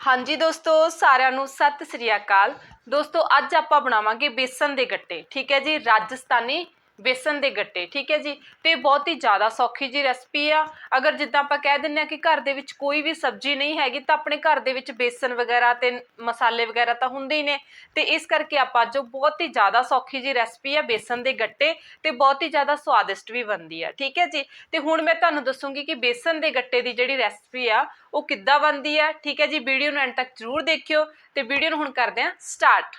ਹਾਂਜੀ ਦੋਸਤੋ, ਸਾਰਿਆਂ ਨੂੰ ਸਤਿ ਸ੍ਰੀ ਅਕਾਲ। ਦੋਸਤੋ, ਅੱਜ ਆਪਾਂ ਬਣਾਵਾਂਗੇ ਬੇਸਨ ਦੇ ਗੱਟੇ, ਠੀਕ ਹੈ ਜੀ? ਰਾਜਸਥਾਨੀ ਬੇਸਨ ਦੇ ਗੱਟੇ, ਠੀਕ ਹੈ ਜੀ? ਤੇ ਬਹੁਤ ਹੀ ਜ਼ਿਆਦਾ ਸੌਖੀ ਜੀ ਰੈਸਪੀ ਆ। ਅਗਰ ਜਿੱਦਾਂ ਆਪਾਂ ਕਹਿ ਦਿੰਨੇ ਆ ਕਿ ਘਰ ਦੇ ਵਿੱਚ ਕੋਈ ਵੀ ਸਬਜ਼ੀ ਨਹੀਂ ਹੈਗੀ, ਤਾਂ ਆਪਣੇ ਘਰ ਦੇ ਵਿੱਚ ਬੇਸਨ ਵਗੈਰਾ ਤੇ ਮਸਾਲੇ ਵਗੈਰਾ ਤਾਂ ਹੁੰਦੇ ਹੀ ਨੇ। ਤੇ ਇਸ ਕਰਕੇ ਆਪਾਂ ਜੋ ਬਹੁਤ ਹੀ ਜ਼ਿਆਦਾ ਸੌਖੀ ਜੀ ਰੈਸਪੀ ਆ ਬੇਸਨ ਦੇ ਗੱਟੇ ਤੇ ਬਹੁਤ ਹੀ ਜ਼ਿਆਦਾ ਸਵਾਦਿਸ਼ਟ ਵੀ ਬਣਦੀ ਆ, ਠੀਕ ਹੈ ਜੀ? ਤੇ ਹੁਣ ਮੈਂ ਤੁਹਾਨੂੰ ਦੱਸੂਗੀ ਕਿ ਬੇਸਨ ਦੇ ਗੱਟੇ ਦੀ ਜਿਹੜੀ ਰੈਸਪੀ ਆ, ਉਹ ਕਿੱਦਾਂ ਬਣਦੀ ਆ, ਠੀਕ ਹੈ ਜੀ? ਵੀਡੀਓ ਨੂੰ ਐਂਡ ਤੱਕ ਜ਼ਰੂਰ ਦੇਖਿਓ ਤੇ ਵੀਡੀਓ ਨੂੰ ਹੁਣ ਕਰਦੇ ਆ ਸਟਾਰਟ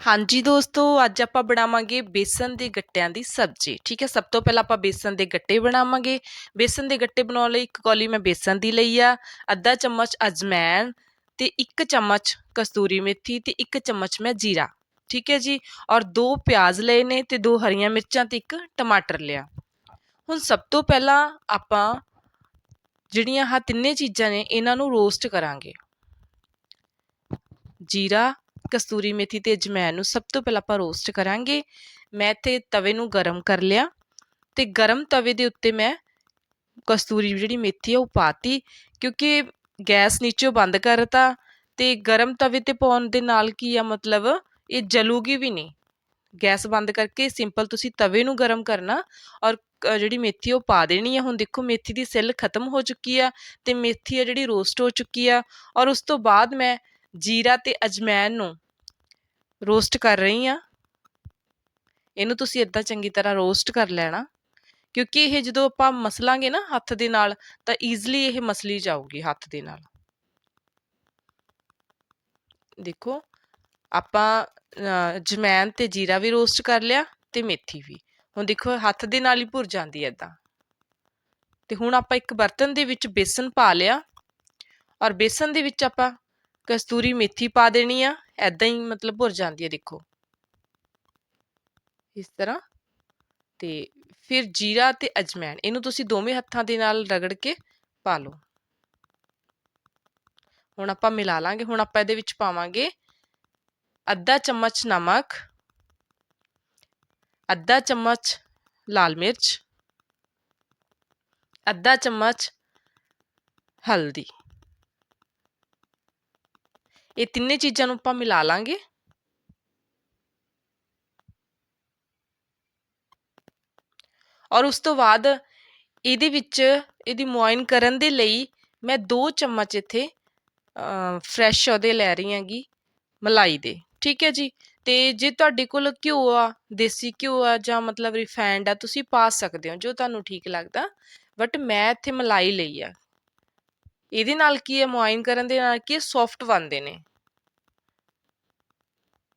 ਹਾਂਜੀ ਦੋਸਤੋ, ਅੱਜ ਆਪਾਂ ਬਣਾਵਾਂਗੇ ਬੇਸਨ ਦੇ ਗੱਟਿਆਂ ਦੀ ਸਬਜ਼ੀ। ਠੀਕ ਹੈ, ਸਭ ਤੋਂ ਪਹਿਲਾਂ ਆਪਾਂ ਬੇਸਨ ਦੇ ਗੱਟੇ ਬਣਾਵਾਂਗੇ। ਬੇਸਨ ਦੇ ਗੱਟੇ ਬਣਾਉਣ ਲਈ ਇੱਕ ਕੌਲੀ ਮੈਂ ਬੇਸਨ ਦੀ ਲਈ ਆ, ਅੱਧਾ ਚਮਚ ਅਜਮੈਨ ਤੇ ਇੱਕ ਚਮਚ ਕਸਤੂਰੀ ਮੇਥੀ ਤੇ ਇੱਕ ਚਮਚ ਮੈਂ ਜੀਰਾ। ਠੀਕ ਹੈ ਜੀ, ਔਰ ਦੋ ਪਿਆਜ਼ ਲਏ ਨੇ ਤੇ ਦੋ ਹਰੀਆਂ ਮਿਰਚਾਂ ਤੇ ਇੱਕ ਟਮਾਟਰ ਲਿਆ। ਹੁਣ ਸਭ ਤੋਂ ਪਹਿਲਾਂ ਆਪਾਂ ਜਿਹੜੀਆਂ ਆਹ ਤਿੰਨੇ ਚੀਜ਼ਾਂ ਨੇ, ਇਹਨਾਂ ਨੂੰ ਰੋਸਟ ਕਰਾਂਗੇ। ਜੀਰਾ ਕਸਤੂਰੀ ਮੇਥੀ ਤੇ ਅਜਮੈਨ ਨੂੰ ਸਭ ਤੋਂ ਪਹਿਲਾਂ ਆਪਾਂ ਰੋਸਟ ਕਰਾਂਗੇ। ਮੈਂ ਇੱਥੇ ਤਵੇ ਨੂੰ ਗਰਮ ਕਰ ਲਿਆ ਤੇ ਗਰਮ ਤਵੇ ਦੇ ਉੱਤੇ ਮੈਂ ਕਸਤੂਰੀ ਜਿਹੜੀ ਮੇਥੀ ਆ ਉਹ ਪਾਤੀ ਕਿਉਂਕਿ ਗੈਸ ਨੀਚੇ ਬੰਦ ਕਰਤਾ ਤੇ ਗਰਮ ਤਵੇ ਤੇ ਪਾਉਣ ਦੇ ਨਾਲ ਕੀ ਆ ਮਤਲਬ ਇਹ ਜਲੂਗੀ ਵੀ ਨਹੀਂ। ਗੈਸ ਬੰਦ ਕਰਕੇ ਸਿੰਪਲ ਤੁਸੀਂ ਤਵੇ ਨੂੰ ਗਰਮ ਕਰਨਾ ਔਰ ਜਿਹੜੀ ਮੇਥੀ ਉਹ ਪਾ ਦੇਣੀ ਆ। ਹੁਣ ਦੇਖੋ ਮੇਥੀ ਦੀ ਸੈੱਲ ਖਤਮ ਹੋ ਚੁੱਕੀ ਆ ਤੇ ਮੇਥੀ ਆ ਜਿਹੜੀ ਰੋਸਟ ਹੋ ਚੁੱਕੀ ਆ ਔਰ ਉਸ ਤੋਂ ਬਾਅਦ ਮੈਂ ਜੀਰਾ ਤੇ ਅਜਮੈਨ ਨੂੰ ਰੋਸਟ ਕਰ ਰਹੀ ਆ ਇਹਨੂੰ ਤੁਸੀਂ ਇਦਾਂ ਚੰਗੀ ਤਰ੍ਹਾਂ ਰੋਸਟ ਕਰ ਲੈਣਾ ਕਿਉਂਕਿ ਇਹ ਜਦੋਂ ਆਪਾਂ ਮਸਲਾਂਗੇ ਨਾ ਹੱਥ ਦੇ ਨਾਲ ਤਾਂ ਈਜ਼ਲੀ ਇਹ ਮਸਲੀ ਜਾਊਗੀ ਹੱਥ ਦੇ ਨਾਲ। ਦੇਖੋ ਆਪਾਂ ਅ, ਅਜਮੈਨ ਤੇ ਜੀਰਾ ਵੀ ਰੋਸਟ ਕਰ ਲਿਆ ਤੇ ਮੇਥੀ ਵੀ। ਹੁਣ ਦੇਖੋ ਹੱਥ ਦੇ ਨਾਲ ਹੀ ਭੁਰ ਜਾਂਦੀ ਹੈ ਇਦਾਂ ਤੇ ਹੁਣ ਆਪਾਂ ਇੱਕ ਬਰਤਨ ਦੇ ਵਿੱਚ ਬੇਸਨ ਪਾ ਲਿਆ ਔਰ ਬੇਸਨ ਦੇ ਵਿੱਚ ਆਪਾਂ ਕਸਤੂਰੀ ਮੇਥੀ ਪਾ ਦੇਣੀ ਆ ਐਦਾਂ ਹੀ ਮਤਲਬ ਭੁਰ ਜਾਂਦੀ ਹੈ ਦੇਖੋ। ਇਸ ਤਰ੍ਹਾਂ। ਤੇ ਫਿਰ ਜੀਰਾ ਤੇ ਅਜਮੈਨ ਇਹਨੂੰ ਤੁਸੀਂ ਦੋਵੇਂ ਹੱਥਾਂ ਦੇ ਨਾਲ ਰਗੜ ਕੇ ਪਾ ਲਓ। ਹੁਣ ਆਪਾਂ ਮਿਲਾ ਲਾਂਗੇ, ਹੁਣ ਆਪਾਂ ਇਹਦੇ ਵਿੱਚ ਪਾਵਾਂਗੇ ਅੱਧਾ ਚਮਚ ਨਮਕ, ਅੱਧਾ ਚਮਚ ਲਾਲ ਮਿਰਚ, ਅੱਧਾ ਚਮਚ ਹਲਦੀ। ਇਹ ਤਿੰਨੇ ਚੀਜ਼ਾਂ ਨੂੰ ਆਪਾਂ ਮਿਲਾ ਲਾਂਗੇ। ਔਰ ਉਸ ਤੋਂ ਬਾਅਦ ਇਹਦੇ ਵਿੱਚ, ਇਹਦੀ ਮੁਆਇਨ ਕਰਨ ਦੇ ਲਈ ਮੈਂ 2 ਚਮਚ ਇੱਥੇ ਫਰੈਸ਼ ਉਹਦੇ ਲੈ ਰਹੀ ਹਾਂਗੀ, ਮਲਾਈ ਦੇ। ਠੀਕ ਹੈ ਜੀ? ਤੇ ਜੇ ਤੁਹਾਡੇ ਕੋਲ ਘਿਓ ਆ, ਦੇਸੀ ਘਿਓ ਆ ਜਾਂ ਮਤਲਬ ਰਿਫਾਈਨਡ ਆ, ਤੁਸੀਂ ਪਾ ਸਕਦੇ ਹੋ, ਜੋ ਤੁਹਾਨੂੰ ਠੀਕ ਲੱਗਦਾ। ਬਟ ਮੈਂ ਇੱਥੇ ਮਲਾਈ ਲਈ ਆ। ਇਹਦੇ ਨਾਲ ਕੀ ਹੈ? ਮੁਆਇਨ ਕਰਨ ਦੇ ਨਾਲ ਕੀ ਸੌਫਟ ਬਣਦੇ ਨੇ।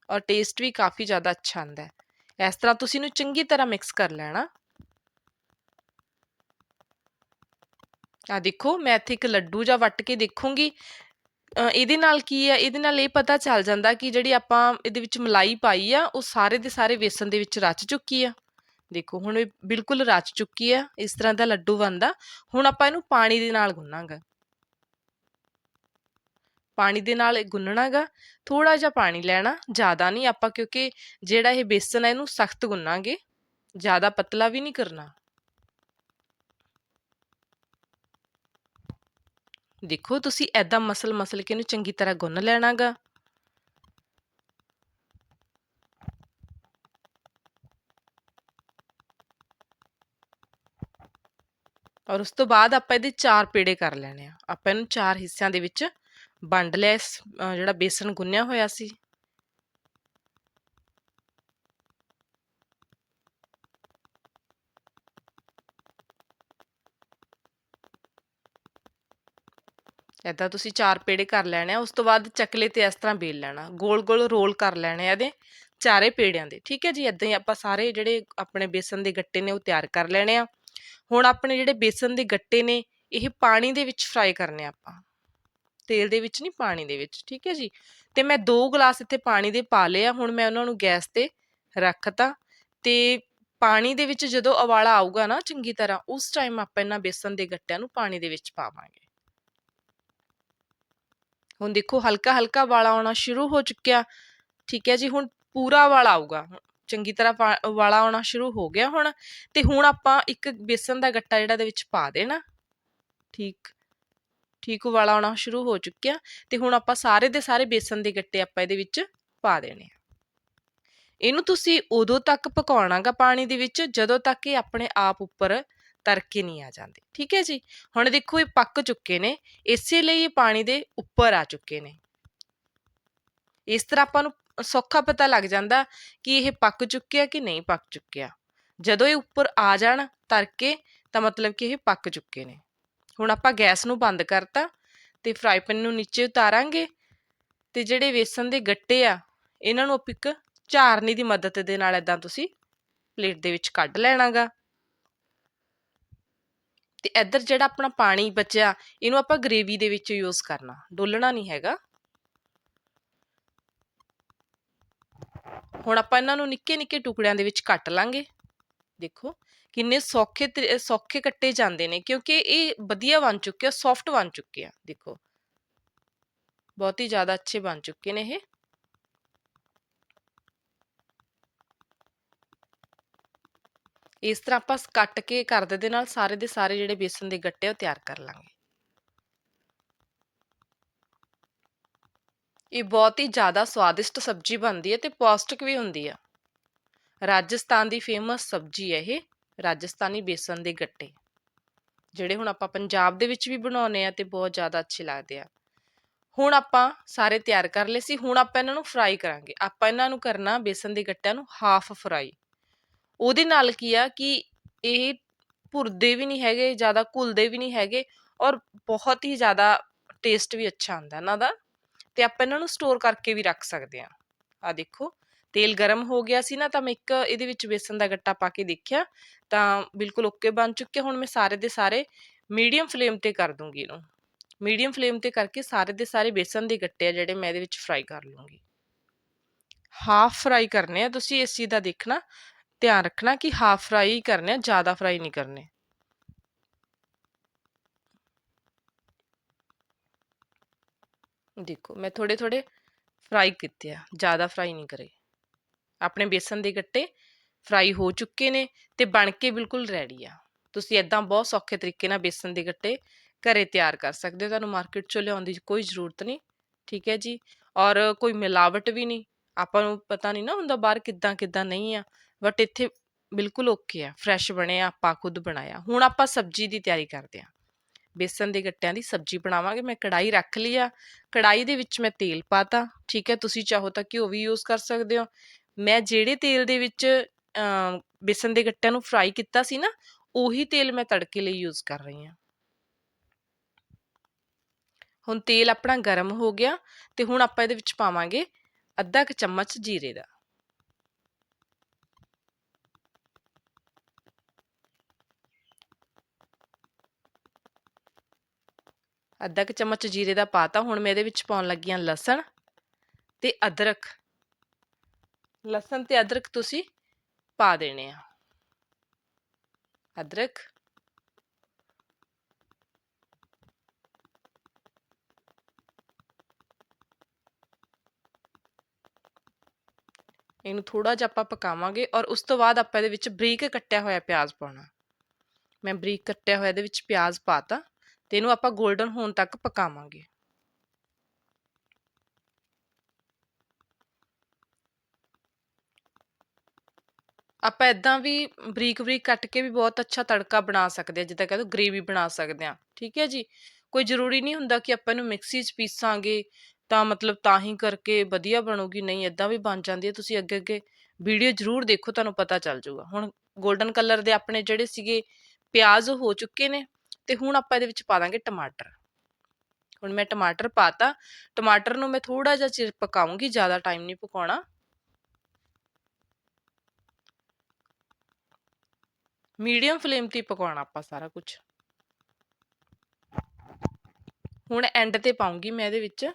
ਔਰ ਟੇਸਟ ਵੀ ਕਾਫੀ ਜ਼ਿਆਦਾ ਅੱਛਾ ਆਉਂਦਾ ਹੈ। ਇਸ ਤਰ੍ਹਾਂ ਤੁਸੀਂ ਇਹਨੂੰ ਚੰਗੀ ਤਰ੍ਹਾਂ ਮਿਕਸ ਕਰ ਲੈਣਾ। ਆ ਦੇਖੋ, ਮੈਂ ਇੱਥੇ ਇੱਕ ਲੱਡੂ ਜਾਂ ਵੱਟ ਕੇ ਦੇਖੂੰਗੀ। ਇਹਦੇ ਨਾਲ ਕੀ ਆ ਇਹਦੇ ਨਾਲ ਇਹ ਪਤਾ ਚੱਲ ਜਾਂਦਾ ਕਿ ਜਿਹੜੀ ਆਪਾਂ ਇਹਦੇ ਵਿੱਚ ਮਲਾਈ ਪਾਈ ਆ, ਉਹ ਸਾਰੇ ਦੇ ਸਾਰੇ ਵੇਸਣ ਦੇ ਵਿੱਚ ਰਚ ਚੁੱਕੀ ਆ। ਦੇਖੋ, ਹੁਣ ਇਹ ਬਿਲਕੁਲ ਰਚ ਚੁੱਕੀ ਆ। ਇਸ ਤਰ੍ਹਾਂ ਦਾ ਲੱਡੂ ਬਣਦਾ। ਹੁਣ ਆਪਾਂ ਇਹਨੂੰ ਪਾਣੀ ਦੇ ਨਾਲ ਗੁੰਨਾਂਗਾ। ਪਾਣੀ ਦੇ ਨਾਲ ਇਹ ਗੁੰਨਣਾਗਾ ਥੋੜਾ ਜਿਹਾ ਪਾਣੀ ਲੈਣਾ, ਜ਼ਿਆਦਾ ਨਹੀਂ ਆਪਾਂ ਕਿਉਂਕਿ ਜਿਹੜਾ ਇਹ ਬੇਸਨ ਹੈ ਇਹਨੂੰ ਸਖਤ ਗੁੰਨਾਂਗੇ, ਜ਼ਿਆਦਾ ਪਤਲਾ ਵੀ ਨਹੀਂ ਕਰਨਾ। ਦੇਖੋ ਤੁਸੀਂ ਐਦਾਂ ਮਸਲ ਮਸਲ ਕੇ ਇਹਨੂੰ ਚੰਗੀ ਤਰ੍ਹਾਂ ਗੁੰਨ ਲੈਣਾਗਾ ਔਰ ਉਸ ਤੋਂ ਬਾਅਦ ਆਪਾਂ ਇਹਦੇ ਚਾਰ ਪੇੜੇ ਕਰ ਲੈਣੇ ਆ। ਆਪਾਂ ਇਹਨੂੰ ਚਾਰ ਹਿੱਸਿਆਂ ਦੇ ਵਿੱਚ ਵੰਡ ਲਿਆ ਇਸ ਜਿਹੜਾ ਬੇਸਨ ਗੁੰਨਿਆ ਹੋਇਆ ਸੀ। ਏਦਾਂ ਤੁਸੀਂ ਚਾਰ ਪੇੜੇ ਕਰ ਲੈਣੇ ਆ, ਉਸ ਤੋਂ ਬਾਅਦ ਚਕਲੇ ਤੇ ਇਸ ਤਰ੍ਹਾਂ ਬੇਲ ਲੈਣਾ। ਗੋਲ ਗੋਲ ਰੋਲ ਕਰ ਲੈਣੇ ਆ ਇਹਦੇ ਚਾਰੇ ਪੇੜਿਆਂ ਦੇ, ਠੀਕ ਹੈ ਜੀ? ਏਦਾਂ ਹੀ ਆਪਾਂ ਸਾਰੇ ਜਿਹੜੇ ਆਪਣੇ ਬੇਸਨ ਦੇ ਗੱਟੇ ਨੇ ਉਹ ਤਿਆਰ ਕਰ ਲੈਣੇ ਆ। ਹੁਣ ਆਪਣੇ ਜਿਹੜੇ ਬੇਸਨ ਦੇ ਗੱਟੇ ਨੇ, ਇਹ ਪਾਣੀ ਦੇ ਵਿੱਚ ਫਰਾਈ ਕਰਨੇ ਆ ਆਪਾਂ। ਤੇਲ ਦੇ ਵਿੱਚ ਨਹੀਂ ਪਾਣੀ ਦੇ ਵਿੱਚ, ਠੀਕ ਹੈ ਜੀ? ਤੇ ਮੈਂ ਦੋ ਗਲਾਸ ਇੱਥੇ ਪਾਣੀ ਦੇ ਪਾ ਲਿਆ ਹੁਣ ਮੈਂ ਉਹਨਾਂ ਨੂੰ ਗੈਸ ਤੇ ਰੱਖਤਾ। ਤੇ ਪਾਣੀ ਦੇ ਵਿੱਚ ਜਦੋਂ ਉਬਾਲਾ ਆਊਗਾ ਨਾ ਚੰਗੀ ਤਰ੍ਹਾਂ, ਉਸ ਟਾਈਮ ਆਪਾਂ ਇਹਨਾਂ ਬੇਸਨ ਦੇ ਗੱਟਿਆਂ ਨੂੰ ਪਾਣੀ ਦੇ ਵਿੱਚ ਪਾਵਾਂਗੇ। ਹੁਣ ਦੇਖੋ ਹਲਕਾ ਹਲਕਾ ਵਾਲਾ ਆਉਣਾ ਸ਼ੁਰੂ ਹੋ ਚੁੱਕਿਆ। ਠੀਕ ਹੈ ਜੀ, ਹੁਣ ਪੂਰਾ ਵਾਲਾ ਆਊਗਾ। ਚੰਗੀ ਤਰ੍ਹਾਂ ਪਾ- ਵਾਲਾ ਆਉਣਾ ਸ਼ੁਰੂ ਹੋ ਗਿਆ ਹੁਣ। ਤੇ ਹੁਣ ਆਪਾਂ ਇੱਕ ਬੇਸਨ ਦਾ ਗੱਟਾ ਜਿਹੜਾ ਦੇ ਵਿੱਚ ਪਾ ਦੇਣਾ। ਠੀਕ। ਠੀਕ ਉਬਾਲਾ ਆਉਣਾ ਸ਼ੁਰੂ ਹੋ ਚੁੱਕਿਆ ਤੇ ਹੁਣ ਆਪਾਂ ਸਾਰੇ ਦੇ ਸਾਰੇ ਬੇਸਨ ਦੇ ਗੱਟੇ ਆਪਾਂ ਇਹਦੇ ਵਿੱਚ ਪਾ ਦੇਣੇ ਆ। ਇਹਨੂੰ ਤੁਸੀਂ ਉਦੋਂ ਤੱਕ ਪਕਾਉਣਾਗਾ ਪਾਣੀ ਦੇ ਵਿੱਚ ਜਦੋਂ ਤੱਕ ਇਹ ਆਪਣੇ ਆਪ ਉੱਪਰ ਤਰਕੇ ਨਹੀਂ ਆ ਜਾਂਦੇ, ਠੀਕ ਹੈ ਜੀ? ਹੁਣ ਦੇਖੋ ਇਹ ਪੱਕ ਚੁੱਕੇ ਨੇ, ਇਸੇ ਲਈ ਇਹ ਪਾਣੀ ਦੇ ਉੱਪਰ ਆ ਚੁੱਕੇ ਨੇ। ਇਸ ਤਰ੍ਹਾਂ ਆਪਾਂ ਨੂੰ ਸੌਖਾ ਪਤਾ ਲੱਗ ਜਾਂਦਾ ਕਿ ਇਹ ਪੱਕ ਚੁੱਕਿਆ ਕਿ ਨਹੀਂ ਪੱਕ ਚੁੱਕਿਆ। ਜਦੋਂ ਇਹ ਉੱਪਰ ਆ ਜਾਣ ਤਰਕੇ ਤਾਂ ਮਤਲਬ ਕਿ ਇਹ ਪੱਕ ਚੁੱਕੇ ਨੇ। ਹੁਣ ਆਪਾਂ ਗੈਸ ਨੂੰ ਬੰਦ ਕਰਤਾ ਤੇ ਫਰਾਈ ਪੈਨ ਨੂੰ ਨੀਚੇ ਉਤਾਰਾਂਗੇ ਤੇ ਜਿਹੜੇ ਵੇਸਣ ਦੇ ਗੱਟੇ ਆ, ਇਹਨਾਂ ਨੂੰ ਆਪਾਂ ਇੱਕ ਝਾਰਨੀ ਦੀ ਮਦਦ ਦੇ ਨਾਲ ਇਦਾਂ ਤੁਸੀਂ ਪਲੇਟ ਦੇ ਵਿੱਚ ਕੱਢ ਲੈਣਾਗਾ। ਤੇ ਇੱਧਰ ਜਿਹੜਾ ਆਪਣਾ ਪਾਣੀ ਬਚਿਆ, ਇਹਨੂੰ ਆਪਾਂ ਗ੍ਰੇਵੀ ਦੇ ਵਿੱਚ ਯੂਜ਼ ਕਰਨਾ, ਡੋਲਣਾ ਨਹੀਂ ਹੈਗਾ। ਹੁਣ ਆਪਾਂ ਇਹਨਾਂ ਨੂੰ ਨਿੱਕੇ ਨਿੱਕੇ ਟੁਕੜਿਆਂ ਦੇ ਵਿੱਚ ਕੱਟ ਲਾਂਗੇ। ਦੇਖੋ ਕਿੰਨੇ ਸੌਖੇ ਤਰੀ- ਸੌਖੇ ਕੱਟੇ ਜਾਂਦੇ ਨੇ, ਕਿਉਂਕਿ ਇਹ ਵਧੀਆ ਬਣ ਚੁੱਕੇ ਆ, ਸੌਫਟ ਬਣ ਚੁੱਕੇ ਆ, ਦੇਖੋ। ਬਹੁਤ ਹੀ ਜ਼ਿਆਦਾ ਅੱਛੇ ਬਣ ਚੁੱਕੇ ਨੇ ਇਹ। ਇਸ ਤਰ੍ਹਾਂ ਆਪਾਂ ਕੱਟ ਕੇ ਕਰਦੇ ਦੇ ਨਾਲ ਸਾਰੇ ਦੇ ਸਾਰੇ ਜਿਹੜੇ ਬੇਸਨ ਦੇ ਗੱਟੇ ਆ, ਉਹ ਤਿਆਰ ਕਰ ਲਾਂਗੇ। ਇਹ ਬਹੁਤ ਹੀ ਜ਼ਿਆਦਾ ਸਵਾਦਿਸ਼ਟ ਸਬਜ਼ੀ ਬਣਦੀ ਹੈ ਤੇ ਪੌਸ਼ਟਿਕ ਵੀ ਹੁੰਦੀ ਆ। ਰਾਜਸਥਾਨ ਦੀ ਫੇਮਸ ਸਬਜ਼ੀ ਹੈ ਇਹ। ਰਾਜਸਥਾਨੀ ਬੇਸਨ ਦੇ ਗੱਟੇ। ਜਿਹੜੇ ਹੁਣ ਆਪਾਂ ਪੰਜਾਬ ਦੇ ਵਿੱਚ ਵੀ ਬਣਾਉਨੇ ਆ ਤੇ ਬਹੁਤ ਜ਼ਿਆਦਾ ਅੱਛੇ ਲੱਗਦੇ ਆ। ਹੁਣ ਆਪਾਂ ਸਾਰੇ ਤਿਆਰ ਕਰ ਲਏ ਸੀ, ਹੁਣ ਆਪਾਂ ਇਹਨਾਂ ਨੂੰ ਫਰਾਈ ਕਰਾਂਗੇ। ਆਪਾਂ ਇਹਨਾਂ ਨੂੰ ਕਰਨਾ ਬੇਸਨ ਦੇ ਗੱਟਿਆਂ ਨੂੰ ਹਾਫ ਫਰਾਈ ਉਹਦੇ ਨਾਲ ਕੀ ਆ ਕਿ ਇਹ ਭੁਰਦੇ ਵੀ ਨਹੀਂ ਹੈਗੇ, ਜ਼ਿਆਦਾ ਘੁਲਦੇ ਵੀ ਨਹੀਂ ਹੈਗੇ ਔਰ ਬਹੁਤ ਹੀ ਜ਼ਿਆਦਾ ਟੇਸਟ ਵੀ ਅੱਛਾ ਆਉਂਦਾ ਇਹਨਾਂ ਦਾ। ਤੇ ਆਪਾਂ ਇਹਨਾਂ ਨੂੰ ਸਟੋਰ ਕਰਕੇ ਵੀ ਰੱਖ ਸਕਦੇ ਆ ਆ ਦੇਖੋ ਤੇਲ ਗਰਮ ਹੋ ਗਿਆ ਸੀ ਨਾ, ਤਾਂ ਮੈਂ ਇੱਕ ਇਹਦੇ ਵਿੱਚ ਬੇਸਨ ਦਾ ਗੱਟਾ ਪਾ ਕੇ ਦੇਖਿਆ, ਤਾਂ ਬਿਲਕੁਲ ਓਕੇ ਬਣ ਚੁੱਕਿਆ ਹੁਣ ਮੈਂ ਸਾਰੇ ਦੇ ਸਾਰੇ ਮੀਡੀਅਮ ਫਲੇਮ ਤੇ ਕਰ ਦੂੰਗੀ ਇਹਨੂੰ। ਮੀਡੀਅਮ ਫਲੇਮ ਤੇ ਕਰਕੇ ਸਾਰੇ ਦੇ ਸਾਰੇ ਬੇਸਨ ਦੇ ਗੱਟੇ ਆ ਜਿਹੜੇ ਮੈਂ ਇਹਦੇ ਵਿੱਚ ਫਰਾਈ ਕਰ ਲੂੰਗੀ। ਹਾਫ ਫਰਾਈ ਕਰਨੇ ਆ, ਤੁਸੀਂ ਇਸ ਚੀਜ਼ ਦਾ ਦੇਖਣਾ, ਧਿਆਨ ਰੱਖਣਾ ਕਿ ਹਾਫ ਫਰਾਈ ਕਰਨੇ ਆ, ਜ਼ਿਆਦਾ ਫਰਾਈ ਨਹੀਂ ਕਰਨੇ। ਦੇਖੋ, ਮੈਂ ਥੋੜੇ ਥੋੜੇ ਫਰਾਈ ਕੀਤੇ ਆ, ਜ਼ਿਆਦਾ ਫਰਾਈ ਨਹੀਂ ਕਰੇ। ਆਪਣੇ ਬੇਸਨ ਦੇ ਗੱਟੇ ਫਰਾਈ ਹੋ ਚੁੱਕੇ ਨੇ ਤੇ ਬਣ ਕੇ ਬਿਲਕੁਲ ਰੈਡੀ ਆ। ਤੁਸੀਂ ਇਦਾਂ ਬਹੁਤ ਸੌਖੇ ਤਰੀਕੇ ਨਾਲ ਬੇਸਨ ਦੇ ਗੱਟੇ ਘਰੇ ਤਿਆਰ ਕਰ ਸਕਦੇ ਹੋ। ਤੁਹਾਨੂੰ ਮਾਰਕੀਟ ਚੋਂ ਲਿਆਉਣ ਦੀ ਕੋਈ ਜ਼ਰੂਰਤ ਨਹੀਂ, ਠੀਕ ਹੈ ਜੀ? ਔਰ ਕੋਈ ਮਿਲਾਵਟ ਵੀ ਨਹੀਂ। ਆਪਾਂ ਨੂੰ ਪਤਾ ਨਹੀਂ ਨਾ ਹੁੰਦਾ ਬਾਹਰ ਕਿੱਦਾਂ ਕਿੱਦਾਂ ਨਹੀਂ ਆ ਬਟ ਇੱਥੇ ਬਿਲਕੁਲ ਓਕੇ ਆ। ਫਰੈਸ਼ ਬਣਿਆ, ਆਪਾਂ ਖੁਦ ਬਣਾਇਆ। ਹੁਣ ਆਪਾਂ ਸਬਜ਼ੀ ਦੀ ਤਿਆਰੀ ਕਰਦੇ ਆ ਬੇਸਨ ਦੇ ਗੱਟਿਆਂ ਦੀ ਸਬਜ਼ੀ ਬਣਾਵਾਂਗੇ। ਮੈਂ ਕੜਾਈ ਰੱਖ ਲਈ ਆ। ਕੜਾਈ ਦੇ ਵਿੱਚ ਮੈਂ ਤੇਲ ਪਾਤਾ, ਠੀਕ ਹੈ? ਤੁਸੀਂ ਚਾਹੋ ਤਾਂ ਘਿਓ ਵੀ ਯੂਜ਼ ਕਰ ਸਕਦੇ ਹੋ। ਮੈਂ ਜਿਹੜੇ ਤੇਲ ਦੇ ਵਿੱਚ ਅਮ, ਬੇਸਨ ਦੇ ਗੱਟਿਆਂ ਨੂੰ ਫਰਾਈ ਕੀਤਾ ਸੀ ਨਾ ਉਹੀ ਤੇਲ ਮੈਂ ਤੜਕੇ ਲਈ ਯੂਜ਼ ਕਰ ਰਹੀ ਹਾਂ। ਹੁਣ ਤੇਲ ਆਪਣਾ ਗਰਮ ਹੋ ਗਿਆ ਤੇ ਹੁਣ ਆਪਾਂ ਇਹਦੇ ਵਿੱਚ ਪਾਵਾਂਗੇ ਅੱਧਾ ਕੁ ਚਮਚ ਜੀਰੇ ਦਾ। ਅੱਧਾ ਕੁ ਚਮਚ ਜੀਰੇ ਦਾ ਪਾਤਾ ਹੁਣ ਮੈਂ ਇਹਦੇ ਵਿੱਚ ਪਾਉਣ ਲੱਗੀ ਹਾਂ ਲਸਣ ਤੇ ਅਦਰਕ। ਲਸਣ ਤੇ ਅਦਰਕ ਤੁਸੀਂ ਪਾ ਦੇਣੇ ਆ। ਅਦਰਕ। ਇਹਨੂੰ ਥੋੜਾ ਜਿਹਾ ਆਪਾਂ ਪਕਾਵਾਂਗੇ ਔਰ ਉਸ ਤੋਂ ਬਾਅਦ ਆਪਾਂ ਇਹਦੇ ਵਿੱਚ ਬਰੀਕ ਕੱਟਿਆ ਹੋਇਆ ਪਿਆਜ਼ ਪਾਉਣਾ। ਮੈਂ ਬਰੀਕ ਕੱਟਿਆ ਹੋਇਆ ਇਹਦੇ ਵਿੱਚ ਪਿਆਜ਼ ਪਾਤਾ ਤੇ ਇਹਨੂੰ ਆਪਾਂ 골ਡਨ ਹੋਣ ਤੱਕ ਪਕਾਵਾਂਗੇ। ਆਪਾਂ ਇਦਾਂ ਵੀ ਬਰੀਕ ਬਰੀਕ ਕੱਟ ਕੇ ਵੀ ਬਹੁਤ ਅੱਛਾ ਤੜਕਾ ਬਣਾ ਸਕਦੇ ਆ ਜਿੱਦਾਂ ਕਹਿ ਕਹਿੰਦੇ ਗ੍ਰੇਵੀ ਬਣਾ ਸਕਦੇ ਆ ਠੀਕ ਹੈ ਜੀ? ਕੋਈ ਜ਼ਰੂਰੀ ਨਹੀਂ ਹੁੰਦਾ ਕਿ ਆਪਾਂ ਇਹਨੂੰ ਮਿਕਸੀ 'ਚ ਪੀਸਾਂਗੇ ਤਾਂ ਮਤਲਬ ਤਾਂ ਹੀ ਕਰਕੇ ਵਧੀਆ ਬਣੂਗੀ, ਨਹੀਂ ਇਦਾਂ ਵੀ ਬਣ ਜਾਂਦੀ ਹੈ। ਤੁਸੀਂ ਅੱਗੇ ਅੱਗੇ ਵੀਡੀਓ ਜ਼ਰੂਰ ਦੇਖੋ, ਤੁਹਾਨੂੰ ਪਤਾ ਚੱਲ ਜਾਊਗਾ। ਹੁਣ 골ਡਨ ਕਲਰ ਦੇ ਆਪਣੇ ਜਿਹੜੇ ਸੀਗੇ ਪਿਆਜ਼ ਹੋ ਚੁੱਕੇ ਨੇ ਤੇ ਹੁਣ ਆਪਾਂ ਇਹਦੇ ਵਿੱਚ ਪਾ ਦਾਂਗੇ ਟਮਾਟਰ। ਹੁਣ ਮੈਂ ਟਮਾਟਰ ਪਾਤਾ, ਟਮਾਟਰ ਨੂੰ ਮੈਂ ਥੋੜਾ ਜਿਹਾ ਚਿਰ ਪਕਾਉਂਗੀ, ਜ਼ਿਆਦਾ ਟਾਈਮ ਨਹੀਂ ਪਕਾਉਣਾ। ਮੀਡੀਅਮ ਫਲੇਮ ਤੇ ਪਕਾਉਣਾ ਆਪਾਂ ਸਾਰਾ ਕੁਝ ਹੁਣ ਐਂਡ ਤੇ ਪਾਉਂਗੀ ਮੈਂ ਇਹਦੇ ਵਿੱਚ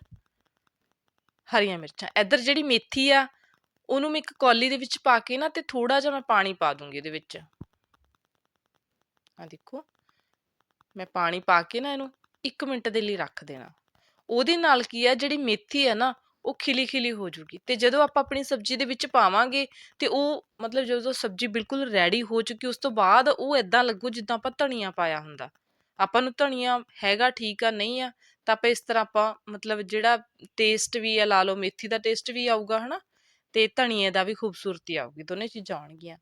ਹਰੀਆਂ ਮਿਰਚਾਂ। ਇੱਧਰ ਜਿਹੜੀ ਮੇਥੀ ਆ, ਉਹਨੂੰ ਮੈਂ ਇੱਕ ਕੌਲੀ ਦੇ ਵਿੱਚ ਪਾ ਕੇ ਨਾ ਤੇ ਥੋੜਾ ਜਿਹਾ ਮੈਂ ਪਾਣੀ ਪਾ ਦੂੰਗੀ ਇਹਦੇ ਵਿੱਚ। ਆ ਦੇਖੋ, ਮੈਂ ਪਾਣੀ ਪਾ ਕੇ ਨਾ ਇਹਨੂੰ 1 ਮਿੰਟ ਦੇ ਲਈ ਰੱਖ ਦੇਣਾ। ਉਹਦੇ ਨਾਲ ਕੀ ਆ, ਜਿਹੜੀ ਮੇਥੀ ਹੈ ਨਾ ਉਹ ਖਿਲੀ ਖਿਲੀ ਹੋ ਜੂਗੀ। ਤੇ ਜਦੋਂ ਆਪਾਂ ਆਪਣੀ ਸਬਜ਼ੀ ਦੇ ਵਿੱਚ ਪਾਵਾਂਗੇ ਤੇ ਉਹ ਮਤਲਬ ਜਦੋਂ ਸਬਜ਼ੀ ਬਿਲਕੁਲ ਰੈਡੀ ਹੋ ਚੁੱਕੀ, ਉਸ ਤੋਂ ਬਾਅਦ ਉਹ ਇਦਾਂ ਲੱਗੂ ਜਿੱਦਾਂ ਆਪਾਂ ਧਨੀਆ ਪਾਇਆ ਹੁੰਦਾ। ਆਪਾਂ ਨੂੰ ਧਨੀਆ ਹੈਗਾ ਠੀਕ ਆ, ਨਹੀਂ ਆ, ਤਾਂ ਆਪਾਂ ਇਸ ਤਰ੍ਹਾਂ ਆਪਾਂ ਮਤਲਬ ਜਿਹੜਾ ਟੇਸਟ ਵੀ ਆ, ਲਾ ਲਓ ਮੇਥੀ ਦਾ ਟੇਸਟ ਵੀ ਆਊਗਾ, ਹਨਾ? ਤੇ ਧਨੀਏ ਦਾ ਵੀ ਖੂਬਸੂਰਤੀ ਆਊਗੀ, ਦੋਨੇ ਚੀਜ਼ਾਂ ਆਉਣਗੀਆਂ।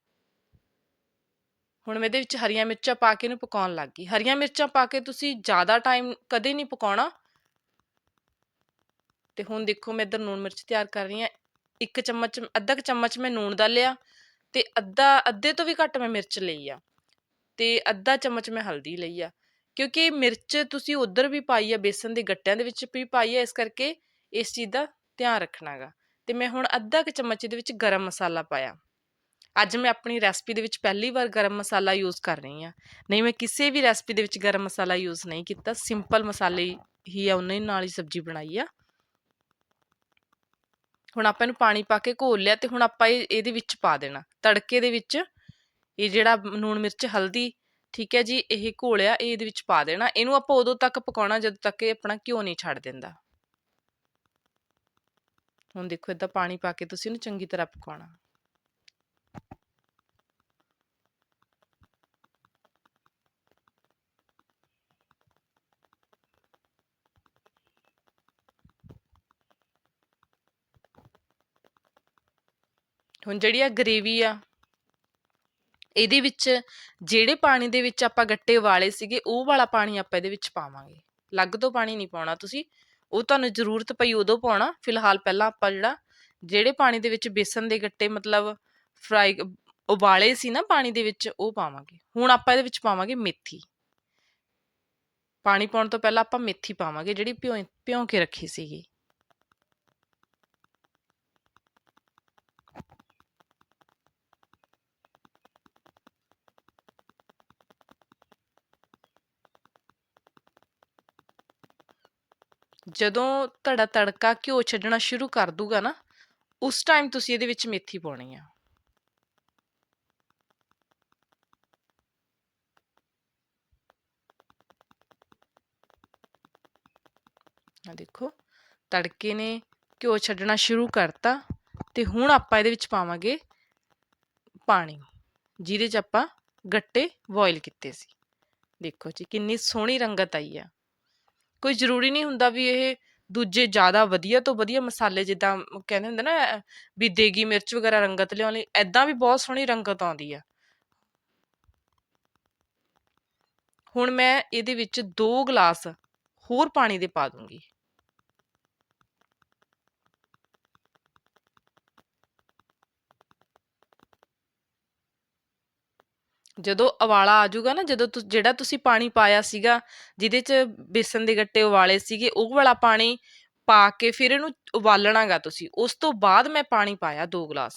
ਹੁਣ ਮੈਂ ਇਹਦੇ ਵਿੱਚ ਹਰੀਆਂ ਮਿਰਚਾਂ ਪਾ ਕੇ ਇਹਨੂੰ ਪਕਾਉਣ ਲੱਗ ਗਈ। ਹਰੀਆਂ ਮਿਰਚਾਂ ਪਾ ਕੇ ਤੁਸੀਂ ਜ਼ਿਆਦਾ ਟਾਈਮ ਕਦੇ ਨਹੀਂ ਪਕਾਉਣਾ। ਤੇ ਹੁਣ ਦੇਖੋ ਮੈਂ ਇੱਧਰ ਨੂਣ ਮਿਰਚ ਤਿਆਰ ਕਰ ਰਹੀ ਹਾਂ। ਇੱਕ ਚਮਚ, ਅੱਧਾ ਕੁ ਚਮਚ ਮੈਂ ਨੂਣ ਦਾ ਲਿਆ ਤੇ ਅੱਧਾ, ਅੱਧੇ ਤੋਂ ਵੀ ਘੱਟ ਮੈਂ ਮਿਰਚ ਲਈ ਆ। ਤੇ ਅੱਧਾ ਚਮਚ ਮੈਂ ਹਲਦੀ ਲਈ ਆ। ਕਿਉਂਕਿ ਮਿਰਚ ਤੁਸੀਂ ਉਧਰ ਵੀ ਪਾਈ ਆ, ਬੇਸਨ ਦੇ ਗੱਟਿਆਂ ਦੇ ਵਿੱਚ ਵੀ ਪਾਈ ਆ, ਇਸ ਕਰਕੇ ਇਸ ਚੀਜ਼ ਦਾ ਧਿਆਨ ਰੱਖਣਾਗਾ ਤੇ ਮੈਂ ਹੁਣ ਅੱਧਾ ਕੁ ਚਮਚ ਦੇ ਵਿੱਚ ਗਰਮ ਮਸਾਲਾ ਪਾਇਆ। ਅੱਜ ਮੈਂ ਆਪਣੀ ਰੈਸਪੀ ਦੇ ਵਿੱਚ ਪਹਿਲੀ ਵਾਰ ਗਰਮ ਮਸਾਲਾ ਯੂਜ਼ ਕਰ ਰਹੀ ਹਾਂ। ਨਹੀਂ, ਮੈਂ ਕਿਸੇ ਵੀ ਰੈਸਪੀ ਦੇ ਵਿੱਚ ਗਰਮ ਮਸਾਲਾ ਯੂਜ਼ ਨਹੀਂ ਕੀਤਾ। ਸਿੰਪਲ ਮਸਾਲੇ ਹੀ ਆ, ਉਹਨਾਂ ਨਾਲ ਹੀ ਸਬਜ਼ੀ ਬਣਾਈ ਆ। ਹੁਣ ਆਪਾਂ ਇਹਨੂੰ ਪਾਣੀ ਪਾ ਕੇ ਘੋਲ ਲਿਆ ਤੇ ਹੁਣ ਆਪਾਂ ਇਹ, ਇਹਦੇ ਵਿੱਚ ਪਾ ਦੇਣਾ। ਤੜਕੇ ਦੇ ਵਿੱਚ ਇਹ ਜਿਹੜਾ ਨੂਣ ਮਿਰਚ, ਹਲਦੀ, ਠੀਕ ਹੈ ਜੀ, ਇਹ ਘੋਲਿਆ, ਇਹ ਇਹਦੇ ਵਿੱਚ ਪਾ ਦੇਣਾ। ਇਹਨੂੰ ਆਪਾਂ ਉਦੋਂ ਤੱਕ ਪਕਾਉਣਾ ਜਦੋਂ ਤੱਕ ਇਹ ਆਪਣਾ ਘਿਓ ਨਹੀਂ ਛੱਡ ਦਿੰਦਾ। ਹੁਣ ਦੇਖੋ ਇਦਾਂ ਪਾਣੀ ਪਾ ਕੇ ਤੁਸੀਂ ਇਹਨੂੰ ਚੰਗੀ ਤਰ੍ਹਾਂ ਪਕਾਉਣਾ। ਹੁਣ ਜਿਹੜੀ ਆ ਗਰੇਵੀ ਆ, ਇਹਦੇ ਵਿੱਚ ਜਿਹੜੇ ਪਾਣੀ ਦੇ ਵਿੱਚ ਆਪਾਂ ਗੱਟੇ ਵਾਲੇ ਸੀਗੇ, ਉਹ ਵਾਲਾ ਪਾਣੀ ਆਪਾਂ ਇਹਦੇ ਵਿੱਚ ਪਾਵਾਂਗੇ। ਲੱਗ ਤੋਂ ਪਾਣੀ ਨਹੀਂ ਪਾਉਣਾ ਤੁਸੀਂ, ਉਹ ਤੁਹਾਨੂੰ ਜ਼ਰੂਰਤ ਪਈ ਉਦੋਂ ਪਾਉਣਾ। ਫਿਲਹਾਲ ਪਹਿਲਾਂ ਆਪਾਂ ਜਿਹੜਾ, ਜਿਹੜੇ ਪਾਣੀ ਦੇ ਵਿੱਚ ਬੇਸਨ ਦੇ ਗੱਟੇ ਮਤਲਬ ਫਰਾਈ ਉਬਾਲੇ ਸੀ ਨਾ ਪਾਣੀ ਦੇ ਵਿੱਚ, ਉਹ ਪਾਵਾਂਗੇ। ਹੁਣ ਆਪਾਂ ਇਹਦੇ ਵਿੱਚ ਪਾਵਾਂਗੇ ਮੇਥੀ। ਪਾਣੀ ਪਾਉਣ ਤੋਂ ਪਹਿਲਾਂ ਆਪਾਂ ਮੇਥੀ ਪਾਵਾਂਗੇ, ਜਿਹੜੀ ਭਿਉਂ ਭਿਉਂ ਕੇ ਰੱਖੀ ਸੀਗੀ। ਜਦੋਂ ਤੁਹਾਡਾ ਤੜਕਾ ਘਿਓ ਛੱਡਣਾ ਸ਼ੁਰੂ ਕਰ ਦੂਗਾ ਨਾ, ਉਸ ਟਾਈਮ ਤੁਸੀਂ ਇਹਦੇ ਵਿੱਚ ਮੇਥੀ ਪਾਉਣੀ ਆ। ਆ ਦੇਖੋ, ਤੜਕੇ ਨੇ ਘਿਓ ਛੱਡਣਾ ਸ਼ੁਰੂ ਕਰਤਾ ਤੇ ਹੁਣ ਆਪਾਂ ਇਹਦੇ ਵਿੱਚ ਪਾਵਾਂਗੇ ਪਾਣੀ, ਜਿਹਦੇ 'ਚ ਆਪਾਂ ਗੱਟੇ ਬੋਇਲ ਕੀਤੇ ਸੀ। ਦੇਖੋ ਜੀ, ਕਿੰਨੀ ਸੋਹਣੀ ਰੰਗਤ ਆਈ ਆ। ਕੋਈ ਜ਼ਰੂਰੀ ਨਹੀਂ ਹੁੰਦਾ ਵੀ ਇਹ ਦੂਜੇ ਜ਼ਿਆਦਾ ਵਧੀਆ ਤੋਂ ਵਧੀਆ ਮਸਾਲੇ ਜਿੱਦਾਂ ਕਹਿੰਦੇ ਹੁੰਦੇ ਨਾ, ਵੀ ਦੇਗੀ ਮਿਰਚ ਵਗੈਰਾ ਰੰਗਤ ਲਿਆਉਣ ਲਈ ਐਦਾਂ ਵੀ ਬਹੁਤ ਸੋਹਣੀ ਰੰਗਤ ਆਉਂਦੀ ਆ। ਹੁਣ ਮੈਂ ਇਹਦੇ ਵਿੱਚ 2 ਗਲਾਸ ਹੋਰ ਪਾਣੀ ਦੇ ਪਾ ਦੂੰਗੀ। ਜਦੋਂ ਉਬਾਲਾ ਆ ਜਾਊਗਾ ਨਾ, ਜਦੋਂ ਤੁਸ- ਜਿਹੜਾ ਤੁਸੀਂ ਪਾਣੀ ਪਾਇਆ ਸੀਗਾ, ਜਿਹਦੇ 'ਚ ਬੇਸਨ ਦੇ ਗੱਟੇ ਉਬਾਲੇ ਸੀਗੇ, ਉਹ ਵਾਲਾ ਪਾਣੀ ਪਾ ਕੇ ਫਿਰ ਇਹਨੂੰ ਉਬਾਲਣਾਗਾ ਤੁਸੀਂ। ਉਸ ਤੋਂ ਬਾਅਦ ਮੈਂ ਪਾਣੀ ਪਾਇਆ 2 ਗਲਾਸ।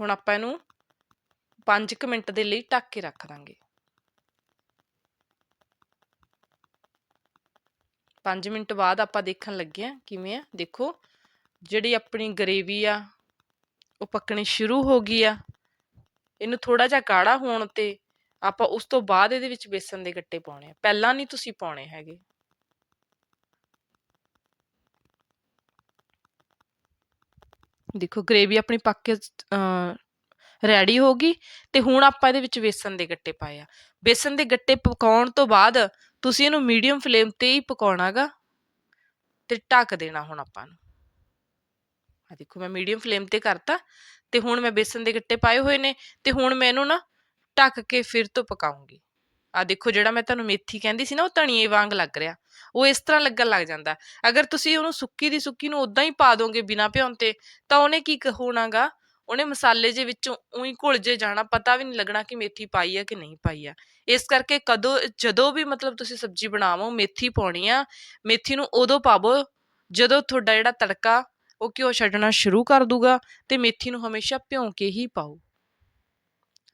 ਹੁਣ ਆਪਾਂ ਇਹਨੂੰ 5 ਮਿੰਟ ਦੇ ਲਈ ਢੱਕ ਕੇ ਰੱਖ ਦਾਂਗੇ। 5 ਮਿੰਟ ਬਾਅਦ ਆਪਾਂ ਦੇਖਣ ਲੱਗੇ ਆ ਕਿਵੇਂ ਆ। ਦੇਖੋ ਜਿਹੜੀ ਆਪਣੀ ਗਰੇਵੀ ਆ, ਉਹ ਪੱਕਣੀ ਸ਼ੁਰੂ ਹੋ ਗਈ ਆ, ਇਹਨੂੰ ਥੋੜਾ ਜਿਹਾ ਗਾੜਾ ਹੋਣ ਤੇ ਆਪਾਂ ਉਸ ਤੋਂ ਬਾਅਦ ਇਹਦੇ ਵਿੱਚ ਬੇਸਨ ਦੇ ਗੱਟੇ ਪਾਉਣੇ ਆ, ਪਹਿਲਾਂ ਨਹੀਂ ਤੁਸੀਂ ਪਾਉਣੇ ਹੈਗੇ। ਦੇਖੋ, ਗਰੇਵੀ ਆਪਣੀ ਪੱਕ ਕੇ ਰੈਡੀ ਹੋ ਗਈ ਤੇ ਹੁਣ ਆਪਾਂ ਇਹਦੇ ਵਿੱਚ ਬੇਸਨ ਦੇ ਗੱਟੇ ਪਾਏ ਆ। ਬੇਸਨ ਦੇ ਗੱਟੇ ਪਕਾਉਣ ਤੋਂ ਬਾਅਦ ਤੁਸੀਂ ਇਹਨੂੰ ਮੀਡੀਅਮ ਫਲੇਮ ਤੇ ਹੀ ਪਕਾਉਣਾਗਾ ਤੇ ਢੱਕ ਦੇਣਾ ਹੁਣ ਆਪਾਂ ਨੂੰ। ਆ ਦੇਖੋ ਮੈਂ ਮੀਡੀਅਮ ਫਲੇਮ ਤੇ ਕਰਤਾ ਤੇ ਹੁਣ ਮੈਂ ਬੇਸਨ ਦੇ ਗੱਟੇ ਪਾਏ ਹੋਏ ਨੇ ਤੇ ਹੁਣ ਮੈਂ ਇਹਨੂੰ ਨਾ ਢੱਕ ਕੇ ਫਿਰ ਤੋਂ ਪਕਾਉਂਗੀ। ਆ ਦੇਖੋ ਜਿਹੜਾ ਮੈਂ ਤੁਹਾਨੂੰ ਮੇਥੀ ਕਹਿੰਦੀ ਸੀ ਨਾ ਉਹ ਧਣੀਏ ਵਾਂਗ ਲੱਗ ਰਿਹਾ। ਉਹ ਇਸ ਤਰ੍ਹਾਂ ਲੱਗਣ ਲੱਗ ਜਾਂਦਾ। ਅਗਰ ਤੁਸੀਂ ਉਹਨੂੰ ਸੁੱਕੀ ਦੀ ਸੁੱਕੀ ਨੂੰ ਉਦਾਂ ਹੀ ਪਾ ਦੋਗੇ ਬਿਨਾ ਭਿਉਣ ਤੇ, ਤਾਂ ਉਹਨੇ ਕੀ ਕ- ਹੋਣਾਗਾ? ਉਹਨੇ ਮਸਾਲੇ ਜੇ ਵਿੱਚੋਂ ਉਹੀ ਘੁਲ ਜੇ ਜਾਣਾ, ਪਤਾ ਵੀ ਨਹੀਂ ਲੱਗਣਾ ਕਿ ਮੇਥੀ ਪਾਈ ਆ ਕਿ ਨਹੀਂ ਪਾਈ ਆ। ਇਸ ਕਰਕੇ ਕਦੋਂ, ਜਦੋਂ ਵੀ ਮਤਲਬ ਤੁਸੀਂ ਸਬਜ਼ੀ ਬਣਾਵੋ, ਮੇਥੀ ਪਾਉਣੀ ਆ, ਮੇਥੀ ਨੂੰ ਉਦੋਂ ਪਾਵੋ ਜਦੋਂ ਤੁਹਾਡਾ ਜਿਹੜਾ ਤੜਕਾ ਉਹ ਘਿਓ ਛੱਡਣਾ ਸ਼ੁਰੂ ਕਰ ਦੂਗਾ ਤੇ ਮੇਥੀ ਨੂੰ ਹਮੇਸ਼ਾ ਭਿਉਂ ਕੇ ਹੀ ਪਾਓ।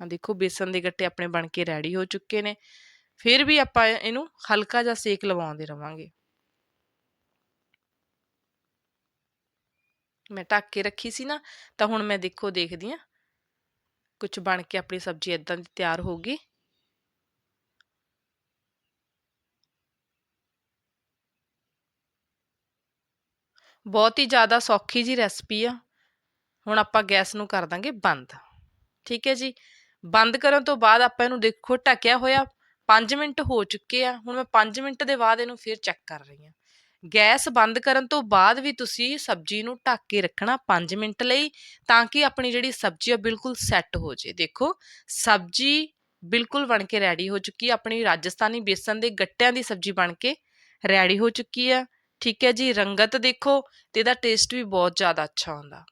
ਆ ਦੇਖੋ, ਬੇਸਨ ਦੇ ਗੱਟੇ ਆਪਣੇ ਬਣ ਕੇ ਰੈਡੀ ਹੋ ਚੁੱਕੇ ਨੇ। ਫਿਰ ਵੀ ਆਪਾਂ ਇਹਨੂੰ ਹਲਕਾ ਜਿਹਾ ਸੇਕ ਲਵਾਉਂਦੇ ਰਵਾਂਗੇ। ਮੈਂ ਢੱਕ ਕੇ ਰੱਖੀ ਸੀ ਨਾ, ਤਾਂ ਹੁਣ ਮੈਂ ਦੇਖੋ ਦੇਖਦੀ ਆ ਕੁਝ ਬਣ ਕੇ ਆਪਣੀ ਸਬਜ਼ੀ ਇਦਾਂ ਦੀ ਤਿਆਰ ਹੋ ਗਈ। ਬਹੁਤ ਹੀ ਜ਼ਿਆਦਾ ਸੌਖੀ ਜੀ ਰੈਸਪੀ ਆ। ਹੁਣ ਆਪਾਂ ਗੈਸ ਨੂੰ ਕਰ ਦਾਂਗੇ ਬੰਦ। ਠੀਕ ਹੈ ਜੀ? ਬੰਦ ਕਰਨ ਤੋਂ ਬਾਅਦ ਆਪਾਂ ਇਹਨੂੰ ਦੇਖੋ ਢੱਕਿਆ ਹੋਇਆ 5 ਮਿੰਟ ਹੋ ਚੁੱਕੇ ਆ। ਹੁਣ ਮੈਂ 5 ਮਿੰਟ ਦੇ ਬਾਅਦ ਇਹਨੂੰ ਫਿਰ ਚੈੱਕ ਕਰ ਰਹੀ ਹਾਂ। ਗੈਸ ਬੰਦ ਕਰਨ ਤੋਂ ਬਾਅਦ ਵੀ ਤੁਸੀਂ ਸਬਜ਼ੀ ਨੂੰ ਢੱਕ ਕੇ ਰੱਖਣਾ 5 ਮਿੰਟ ਲਈ ਤਾਂ ਕਿ ਆਪਣੀ ਜਿਹੜੀ ਸਬਜ਼ੀ ਆ ਬਿਲਕੁਲ ਸੈੱਟ ਹੋ ਜੇ ਦੇਖੋ, ਸਬਜ਼ੀ ਬਿਲਕੁਲ ਬਣ ਕੇ ਰੈਡੀ ਹੋ ਚੁੱਕੀ ਹੈ ਆਪਣੀ ਰਾਜਸਥਾਨੀ ਬੇਸਨ ਦੇ ਗੱਟਿਆਂ ਦੀ ਸਬਜ਼ੀ ਬਣ ਕੇ ਰੈਡੀ ਹੋ ਚੁੱਕੀ ਆ। ਠੀਕ ਹੈ ਜੀ, ਰੰਗਤ ਦੇਖੋ ਤੇ ਇਹਦਾ ਟੇਸਟ ਵੀ ਬਹੁਤ ਜ਼ਿਆਦਾ ਅੱਛਾ ਹੁੰਦਾ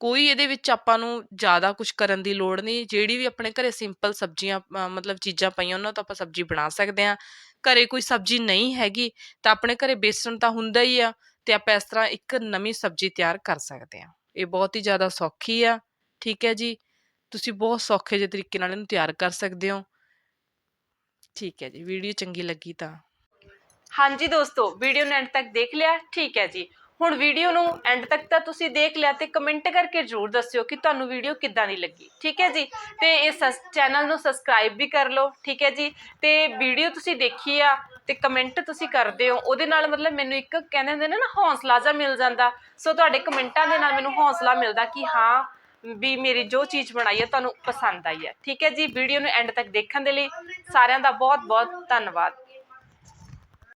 ਕੋਈ ਇਹਦੇ ਵਿੱਚ ਆਪਾਂ ਨੂੰ ਜ਼ਿਆਦਾ ਕੁਝ ਕਰਨ ਦੀ ਲੋੜ ਨਹੀਂ, ਜਿਹੜੀ ਵੀ ਆਪਣੇ ਘਰੇ ਸਿੰਪਲ ਸਬਜ਼ੀਆਂ ਮਤਲਬ ਚੀਜ਼ਾਂ ਪਈਆਂ ਉਹਨਾਂ ਤੋਂ ਆਪਾਂ ਸਬਜ਼ੀ ਬਣਾ ਸਕਦੇ ਹਾਂ। ਘਰੇ ਕੋਈ ਸਬਜ਼ੀ ਨਹੀਂ ਹੈਗੀ ਤਾਂ ਆਪਣੇ ਘਰੇ ਬੇਸਣ ਤਾਂ ਹੁੰਦਾ ਹੀ ਆ ਤੇ ਆਪਾਂ ਇਸ ਤਰ੍ਹਾਂ ਇੱਕ ਨਵੀਂ ਸਬਜ਼ੀ ਤਿਆਰ ਕਰ ਸਕਦੇ ਹਾਂ। ਇਹ ਬਹੁਤ ਹੀ ਜ਼ਿਆਦਾ ਸੌਖੀ ਆ, ਠੀਕ ਹੈ ਜੀ? ਤੁਸੀਂ ਬਹੁਤ ਸੌਖੇ ਜਿਹੇ ਤਰੀਕੇ ਨਾਲ ਇਹਨੂੰ ਤਿਆਰ ਕਰ ਸਕਦੇ ਹੋ। ਠੀਕ ਹੈ ਜੀ ਵੀਡੀਓ ਚੰਗੀ ਲੱਗੀ ਤਾਂ। ਹਾਂਜੀ ਦੋਸਤੋ ਵੀਡੀਓ ਨੂੰ ਐਂਡ ਤੱਕ ਦੇਖ ਲਿਆ, ਠੀਕ ਹੈ ਜੀ। ਹੁਣ ਵੀਡੀਓ ਨੂੰ ਐਂਡ ਤੱਕ ਤਾਂ ਤੁਸੀਂ ਦੇਖ ਲਿਆ ਤੇ ਕਮੈਂਟ ਕਰਕੇ ਜਰੂਰ ਦੱਸਿਓ ਕਿ ਤੁਹਾਨੂੰ ਵੀਡੀਓ ਕਿੱਦਾਂ ਦੀ ਲੱਗੀ, ਠੀਕ ਹੈ ਜੀ। ਤੇ ਇਸ ਚੈਨਲ ਨੂੰ ਸਬਸਕ੍ਰਾਈਬ ਵੀ ਕਰ ਲਓ, ਠੀਕ ਹੈ ਜੀ। ਤੇ ਵੀਡੀਓ ਤੁਸੀਂ ਦੇਖੀ ਆ ਤੇ ਕਮੈਂਟ ਤੁਸੀਂ ਕਰਦੇ ਹੋ, ਉਹਦੇ ਨਾਲ ਮਤਲਬ ਮੈਨੂੰ ਇੱਕ ਕਹਿੰਦੇ ਹੁੰਦੇ ਨੇ ਨਾ, ਹੌਸਲਾ ਜਿਹਾ ਮਿਲ ਜਾਂਦਾ। ਸੋ ਤੁਹਾਡੇ ਕਮੈਂਟਾਂ ਦੇ ਨਾਲ ਮੈਨੂੰ ਹੌਸਲਾ ਮਿਲਦਾ ਕਿ ਹਾਂ, ਵੀ ਮੇਰੀ ਜੋ ਚੀਜ਼ ਬਣਾਈ ਹੈ ਤੁਹਾਨੂੰ ਪਸੰਦ ਆਈ ਹੈ ਠੀਕ ਹੈ ਜੀ। ਵੀਡੀਓ ਨੂੰ ਐਂਡ ਤੱਕ ਦੇਖਣ ਦੇ ਲਈ ਸਾਰਿਆਂ ਦਾ ਬਹੁਤ ਬਹੁਤ ਧੰਨਵਾਦ।